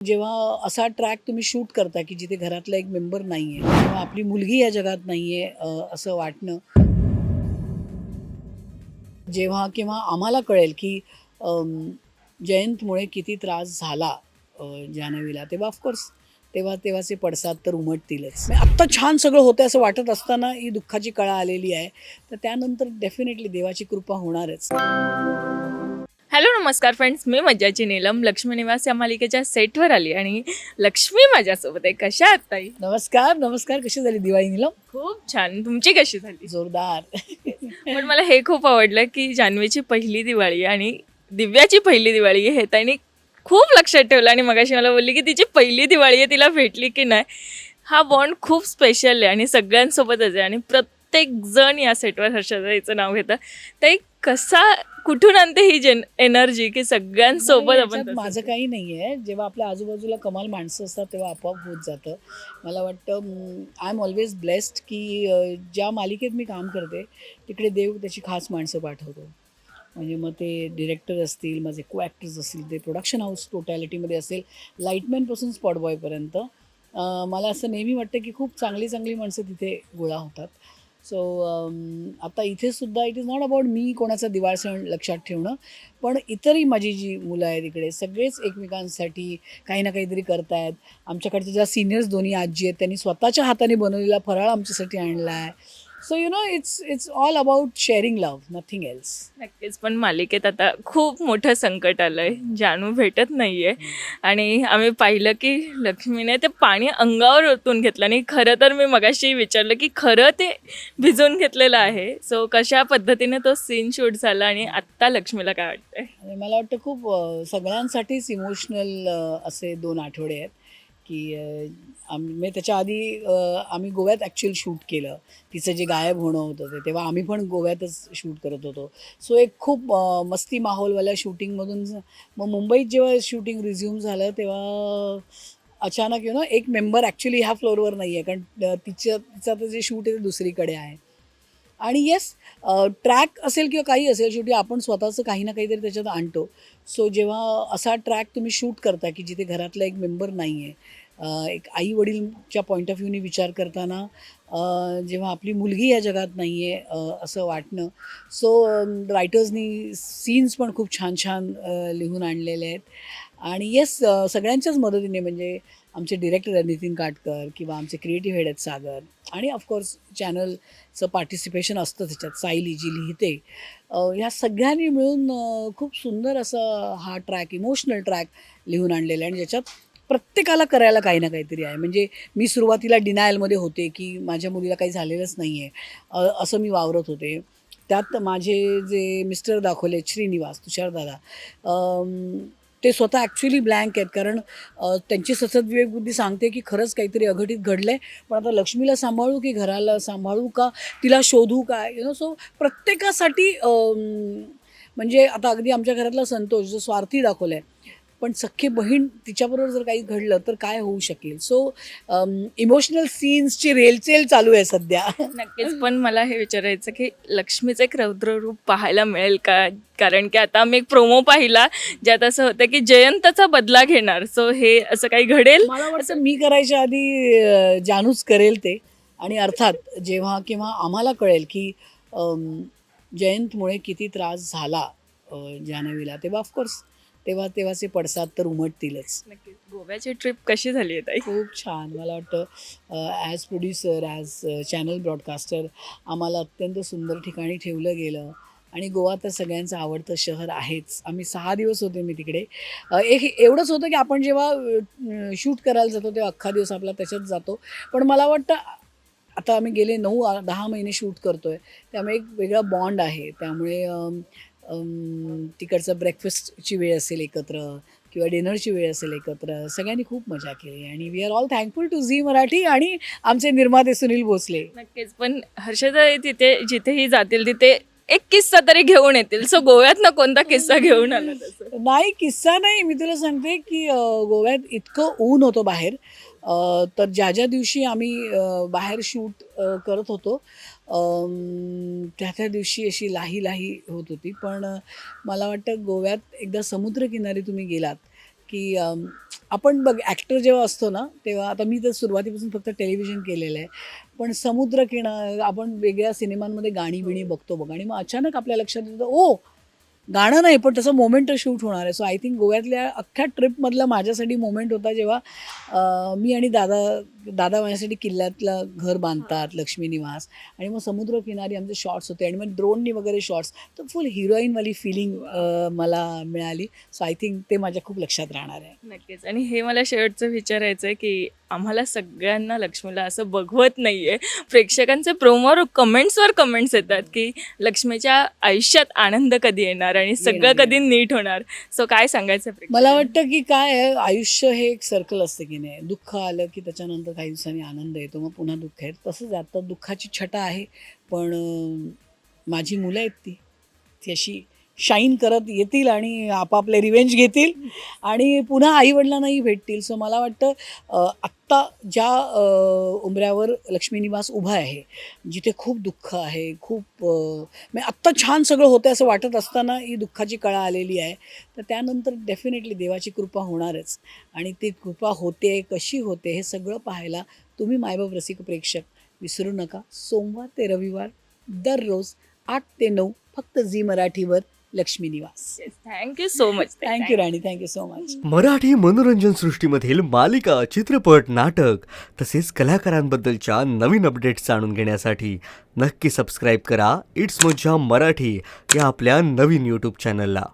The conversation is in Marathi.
जेव्हा असा ट्रॅक तुम्ही शूट करता की जिथे घरातला एक मेंबर नाही आहे किंवा आपली मुलगी या जगात नाही आहे असं वाटणं. जेव्हा किंवा आम्हाला कळेल की जयंतमुळे किती त्रास झाला जानवीला जान्हवीला तेव्हा ऑफकोर्स तेव्हा तेव्हाचे पडसाद तर उमटतीलच. म्हणजे आत्ता छान सगळं होतं असं वाटत असताना ही दुःखाची कळा आलेली आहे. तर त्यानंतर डेफिनेटली देवाची कृपा होणारच. हॅलो नमस्कार फ्रेंड्स मी मज्जाची नीलम. लक्ष्मी निवास या मालिकेच्या सेटवर आली आणि लक्ष्मी माझ्यासोबत आहे. कशा आहात ताई? नमस्कार नमस्कार. कशी झाली दिवाळी निलम? खूप छान. तुमची कशी झाली? जोरदार. पण मला हे खूप आवडलं की जान्हवीची पहिली दिवाळी आणि दिव्याची पहिली दिवाळी हे ताईने खूप लक्षात ठेवलं आणि मगाशी मला बोलली की तिची पहिली दिवाळी आहे तिला भेटली की नाही. हा बॉन्ड खूप स्पेशल आहे आणि सगळ्यांसोबतच आहे आणि प्रत्येक जण या सेटवर हर्षदाईचं नाव घेतं. ताई कसा कुठून आणते ही जेन एनर्जी की सगळ्यांसोबत आपण माझं काही नाही आहे जेव्हा आपल्या आजूबाजूला कमाल माणसं असतात तेव्हा आपोआप होत जातं. मला वाटतं आय एम ऑलवेज ब्लेस्ड की ज्या मालिकेत मी काम करते तिकडे देव त्याची खास माणसं पाठवतो. म्हणजे मग ते डिरेक्टर असतील माझे को ॲक्टर्स असतील ते प्रोडक्शन हाऊस टोटॅलिटीमध्ये असेल लाईटमॅनपासून स्पॉट बॉयपर्यंत मला असं नेहमी वाटतं की खूप चांगली चांगली माणसं तिथे गोळा होतात. सो um, आता इथे सुद्धा it is not about me कोणाचा दिवाळ सण लक्षात ठेवणं पण इतरही माझी जी मुलं आहेत इकडे सगळेच एकमेकांसाठी काही ना काहीतरी करतायत. आमच्याकडच्या ज्या सिनियर्स दोन्ही आजी आहेत त्यांनी स्वतःच्या हाताने बनवलेला फराळ आमच्यासाठी आणला आहे so you know it's it's all about sharing love nothing else नक्कीच. पण मालिकेत आता खूप मोठं संकट आलंय. जानू भेटत नाहीये. आणि आम्ही पाहिलं की लक्ष्मीने ते पाणी अंगावर ओतून घेतलं आणि खरं तर मी मगाशी विचारलं की खरं ते भिजवून घेतलेलं आहे. सो कशा पद्धतीने तो सीन शूट झाला आणि आत्ता लक्ष्मीला काय वाटतंय? आणि मला वाटतं खूप अ, सगळ्यांसाठीच इमोशनल असे दोन आठवडे आहेत की अ, आम्ही म्हणजे त्याच्या आधी आम्ही गोव्यात ॲक्च्युअल शूट केलं. तिचं जे गायब होणं होतं ते तेव्हा आम्ही पण गोव्यातच शूट करत होतो. सो एक खूप मस्ती माहोलवाल्या शूटिंगमधून मग मुंबईत जेव्हा शूटिंग रिझ्यूम झालं तेव्हा अचानक यु नो एक मेंबर ॲक्च्युली ह्या फ्लोअरवर नाही आहे कारण तिचं तिचं आता जे शूट आहे ते दुसरीकडे आहे. आणि येस ट्रॅक असेल किंवा काही असेल शेवटी आपण स्वतःचं काही ना काहीतरी त्याच्यात आणतो. सो जेव्हा असा ट्रॅक तुम्ही शूट करता की जिथे घरातला एक मेंबर नाही आहे एक आई वडीलच्या पॉईंट ऑफ व्ह्यूने विचार करताना जेव्हा आपली मुलगी या जगात नाही आहे असं वाटणं. सो रायटर्सनी सीन्स पण खूप छान छान लिहून आणलेले आहेत. आणि येस सगळ्यांच्याच मदतीने म्हणजे आमचे डिरेक्टर आहेत नितीन काटकर किंवा आमचे क्रिएटिव्ह हेड आहेत सागर. आणि ऑफकोर्स चॅनलचं पार्टिसिपेशन असतं त्याच्यात सायली जी लिहिते. ह्या सगळ्यांनी मिळून खूप सुंदर असा हा ट्रॅक इमोशनल ट्रॅक लिहून आणलेला आहे. आणि ज्याच्यात प्रत्येकाला करायला काही ना काहीतरी आहे. म्हणजे मी सुरुवातीला डिनायलमध्ये होते की माझ्या मुलीला काही झालेलंच नाही आहे असं मी वावरत होते. त्यात माझे जे मिस्टर दाखवले श्रीनिवास तुषारदादा ते स्वतः ॲक्च्युली ब्लँक आहेत. कारण त्यांची सतत विवेकबुद्धी सांगते की खरंच काहीतरी अघटित घडलं आहे पण आता लक्ष्मीला सांभाळू की घराला सांभाळू का? तिला शोधू का यु नो सो प्रत्येकासाठी म्हणजे आता अगदी आमच्या घरातला संतोष जो स्वार्थी दाखवला आहे पण सख्खी बहीण तिच्याबरोबर जर काही घडलं तर काय होऊ शकेल? सो इमोशनल सीन्सची रेलचेल चालू आहे सध्या. नक्कीच पण मला हे विचारायचं की लक्ष्मीचं एक रौद्र रूप पाहायला मिळेल का? कारण की आता आम्ही एक प्रोमो पाहिला ज्यात असं होतं की जयंतचा बदला घेणार. सो हे असं काही घडेल? मला वाटतं मी करायच्या आधी जानूच करेल ते. आणि अर्थात जेव्हा किंवा आम्हाला कळेल की जयंतमुळे किती त्रास झाला अ, जान्हवीला तेव्हा ऑफकोर्स तेव्हा तेव्हाचे पडसाद तर उमटतीलच. नक्कीच. गोव्याची ट्रिप कशी झाली आहे ताई? खूप छान. मला वाटतं as producer as channel broadcaster आम्हाला अत्यंत सुंदर ठिकाणी ठेवलं गेलं. आणि गोवा तर सगळ्यांचं आवडतं शहर आहेच. आम्ही सहा दिवस होते मी तिकडे. एक एवढंच होतं की आपण जेव्हा शूट करायला जातो तेव्हा अख्खा दिवस आपला त्याच्यात जातो. पण मला वाटतं आता आम्ही गेले नऊ दहा महिने शूट करतोय. त्यामुळे एक वेगळा बॉन्ड आहे. त्यामुळे तिकडचं ब्रेकफास्टची वेळ असेल एकत्र किंवा डिनरची वेळ असेल एकत्र सगळ्यांनी खूप मजा केली. आणि we are all thankful to Zee Marathi आणि आमचे निर्माते सुनील भोसले. नक्कीच पण हर्षदा तिथे जिथेही जातील तिथे एक किस्सा तरी घेऊन येतील. सो गोव्यातनं कोणता किस्सा घेऊन आला नाही किस्सा नाही. मी तुला सांगते की गोव्यात इतकं ऊन होतं बाहेर. तर ज्या ज्या दिवशी आम्ही बाहेर शूट करत होतो त्या त्या दिवशी अशी लाही लाही होत होती. पण मला वाटतं गोव्यात एकदा समुद्रकिनारी तुम्ही गेलात की आपण बघ ॲक्टर जेव्हा असतो ना तेव्हा आता मी तर सुरुवातीपासून फक्त टेलिव्हिजन केलेलं आहे. पण समुद्रकिनार आपण वेगळ्या सिनेमांमध्ये गाणी बिणी बघतो बघ. आणि मग अचानक आपल्या लक्षात येतं ओ गाणं नाही पण तसं मोमेंट शूट होणार आहे. सो आय थिंक गोव्यातल्या अख्ख्या ट्रिपमधला माझ्यासाठी मोमेंट होता जेव्हा मी आणि दादा दादा माझ्यासाठी किल्ल्यातलं घर बांधतात लक्ष्मी निवास. आणि मग समुद्रकिनारी आमचे शॉर्ट्स होते. आणि मग ड्रोननी वगैरे शॉर्ट्स तर फुल हिरोईनवाली फिलिंग मला मिळाली. सो आय थिंक ते माझ्या खूप लक्षात राहणार आहे. नक्कीच. आणि हे मला शेवटचं विचारायचं आहे की आम्हाला सगळ्यांना लक्ष्मीला असं बघवत नाही आहे प्रेक्षकांचे प्रोमोवर कमेंट्सवर कमेंट्स येतात की लक्ष्मीच्या आयुष्यात आनंद कधी येणार आणि सगळं कधी नीट होणार? सो काय सांगायचं? मला वाटतं की काय आहे आयुष्य हे एक सर्कल असतं की नाही. दुःख आलं की त्याच्यानंतर काही दिवसांनी आनंद येतो मग पुन्हा दुःख आहे. तसंच. आता दुःखाची छटा आहे पण माझी मुलं आहेत ती. ती अशी शाईन करत येतील आणि आपापले रिवेंज घेतील आणि पुन्हा आईवडिलांनाही भेटतील. सो मला वाटतं आत्ता ज्या उमऱ्यावर उंबऱ्यावर लक्ष्मी निवास उभा आहे जिथे खूप दुःख आहे खूप म्हणजे आत्ता छान सगळं होतं असं वाटत असताना ही दुःखाची कळा आलेली आहे. तर त्यानंतर डेफिनेटली देवाची कृपा होणारच आणि ती कृपा होते कशी होते हे सगळं पाहायला तुम्ही मायबाब रसिक प्रेक्षक विसरू नका. सोमवार ते रविवार दररोज आठ ते नऊ फक्त झी मराठीवर Lakshmi Niwas. Thank you so much thank you Rani. Thank you so much Marathi मनोरंजन सृष्टीमधील मालिका चित्रपट नाटक तसेच कलाकारांबद्दलच्या नवीन अपडेट्स जाणून घेण्यासाठी नक्की सबस्क्राईब करा. इट्स मज्जा मराठी या आपल्या नवीन यूट्यूब चॅनलला